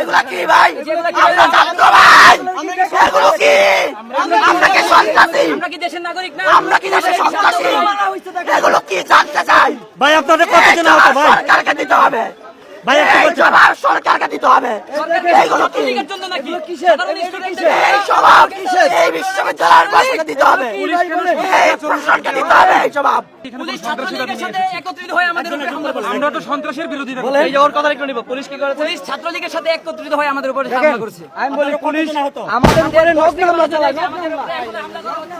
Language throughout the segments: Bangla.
এগুলা কি ভাই? আমরা ছাত্র ভাই? এগুলো কি? আমরা কি সন্ত্রাসী? আমরা কি দেশের নাগরিক না? আমরা কি দেশের সন্ত্রাসী? এগুলো কি জানতে চাই? ভাই আপনাদের কত আহত ভাই? সরকারকে দিতে হবে। ভাই সরকারকে দিতে হবে। এগুলো কি? লীগের জন্য নাকি? সাধারণ স্টুডেন্টদের এই জবাব এই বিশ্ববিদ্যালয়ের দিতে হবে। প্রশাসনকে দিতে হবে এই জবাব। পুলিশ ছাত্রলীগের সাথে একত্রিত হয়ে আমাদের উপরে হামলা করেছে আমরা তো সন্ত্রাসের বিরোধী এই ওর কথা একটু নিব পুলিশ কি করেছে? পুলিশ ছাত্রলীগের সাথে একত্রিত হয়ে আমাদের উপরে হামলা করেছে। আমি বলি পুলিশ আমাদের উপরে নগ্ন হামলা চালাচ্ছে আমাদের উপরে এখন হামলা করা হচ্ছে।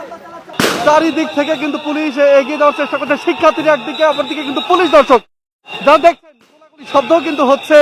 চারিদিক থেকে কিন্তু পুলিশ এগিয়ে যাওয়ার চেষ্টা করছে। শিক্ষার্থীরা একদিকে অপরদিকে কিন্তু পুলিশ দর্শক। যা দেখছেন শব্দও কিন্তু হচ্ছে।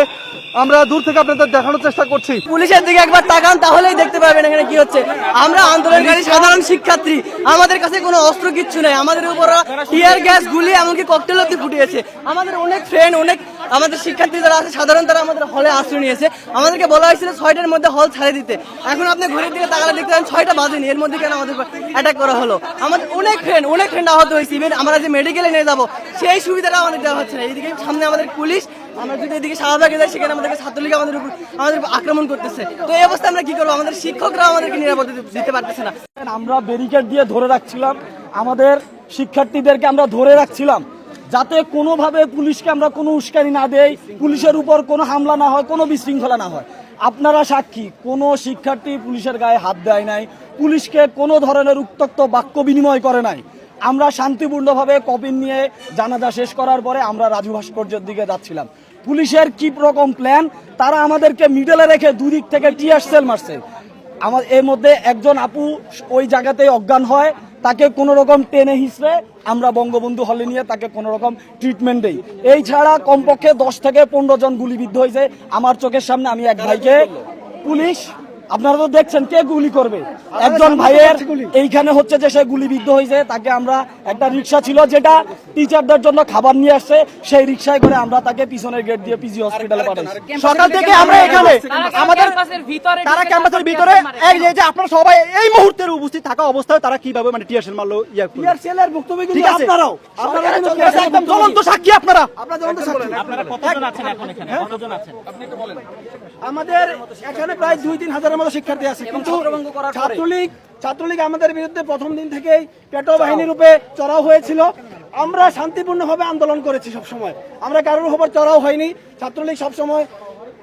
আমরা দূর থেকে আপনাদের দেখানোর চেষ্টা করছি। পুলিশের দিকে একবার তাকান, তাহলেই দেখতে পাবেন এখানে কি হচ্ছে। আমরা আন্দোলনকারী সাধারণ শিক্ষার্থী। আমাদের কাছে কোনো অস্ত্র কিচ্ছু নাই। আমাদের উপর টিয়ার গ্যাস গুলি, এমনকি ককটেল অব্দি ফুটিয়েছে। আমাদের অনেক ফ্রেন্ড অনেক আমাদের শিক্ষার্থী যারা আছে, সাধারণ তারা আমাদের হলে আশ্রয় নিয়েছে। আমাদেরকে বলা হয়েছিল ছয়টার মধ্যে হল ছাড়ে দিতে। এখন আপনি ঘড়ির দিকে তাকালে দেখতে পারেন ছয়টা বাজেনি। এর মধ্যে কেন আমাদের অ্যাটাক করা হলো? আমাদের অনেক ফ্রেন্ড অনেক ফ্রেন্ড আহত হয়েছে। ইভেন আমরা যে মেডিকেলে নিয়ে যাব, সেই সুবিধাটা আমাদের দেওয়া হচ্ছে না। এইদিকে সামনে আমাদের পুলিশ, আমরা যদি এদিকে শাহবাগে যাই, সেখানে আমাদেরকে ছাত্রলীগ আমাদের উপর, আমাদের আক্রমণ করতেছে। তো এই অবস্থায় আমরা কি করব? আমাদের শিক্ষকরা আমাদেরকে নিরাপত্তা দিতে পারতেছে না। আমরা ব্যারিকেড দিয়ে ধরে রাখছিলাম। আমাদের শিক্ষার্থীদেরকে আমরা ধরে রাখছিলাম। যাতে কোনোভাবে পুলিশকে আমরা কোনো উস্কানি না দেই, পুলিশের উপর কোনো হামলা না হয়, কোনো বিশৃঙ্খলা না হয়। আপনারা সাক্ষী, কোনো শিক্ষার্থী পুলিশের গায়ে হাত দেয় নাই, পুলিশকে কোনো ধরনের উত্তক্ত বাক্য বিনিময় করে নাই। আমরা শান্তিপূর্ণভাবে কপিন নিয়ে জানাজা শেষ করার পরে আমরা রাজু ভাস্কর্যের দিকে যাচ্ছিলাম। পুলিশের কি রকম প্ল্যান তারা আমাদেরকে মিডলে রেখে দুদিক থেকে টিয়ার সেল মারছে। আমার এর মধ্যে একজন আপু ওই জায়গাতেই অজ্ঞান হয় তাকে কোনো রকম টেনে হিসড়ে আমরা বঙ্গবন্ধু হলে নিয়ে তাকে কোনো রকম ট্রিটমেন্ট দেই। এই ছাড়া কমপক্ষে দশ থেকে পনেরো জন গুলিবিদ্ধ হয়েছে। আমার চোখের সামনে আমি এক ভাইকে, পুলিশ আপনারা তো দেখছেন কে গুলি করবে। একজন ভাইয়ের এইখানে হচ্ছে যে সে গুলিবিদ্ধ হয়েছে তাকে আমরা একটা রিক্সা ছিল যেটা টিচারদের জন্য খাবার নিয়ে আসছে সেই রিক্সায় করে আমরা তাকে পিছনের গেট দিয়ে পিজি হসপিটালে পাঠাইছি সকাল থেকে আমরা এখানে আমাদের তারা ক্যাম্পাসের ভিতরে এই যে আপনারা সবাই এই মুহূর্তের উপস্থিত থাকা অবস্থায় তারা কীভাবে মানে টিয়ারশেল মারলো ইয়া করল? টিয়ার সেলের ভুক্তভোগী ঠিক আছে। আপনারাও। আপনারা একদম জ্বলন্ত সাক্ষী আপনারা। আপনারা জ্বলন্ত সাক্ষী। আপনারা কতজন আছেন এখন এখানে? কতজন আছেন? আপনি একটু বলেন আমাদের এখানে প্রায় দুই তিন হাজারের মতো শিক্ষার্থী আছে। কিন্তু। ছাত্রলীগ ছাত্রলীগ আমাদের বিরুদ্ধে প্রথম দিন থেকেই পেটো বাহিনী রূপে চড়াও হয়েছিল। আমরা শান্তিপূর্ণভাবে আন্দোলন করেছি সব সময় আমরা কারোর উপর চড়াও হয়নি। ছাত্রলীগ সব সময়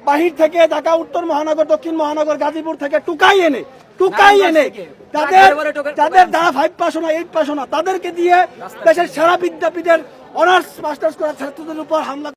বাহির থেকে ঢাকা উত্তর মহানগর দক্ষিণ মহানগর গাজীপুর থেকে টুকাই এনে টুকাই এনে তাদের যাদের যারা ফাইভ পাস না এইট পাস না তাদেরকে দিয়ে দেশের সেরা বিদ্যাপীঠের অনার্স মাস্টার্স করা ছাত্রদের উপর হামলা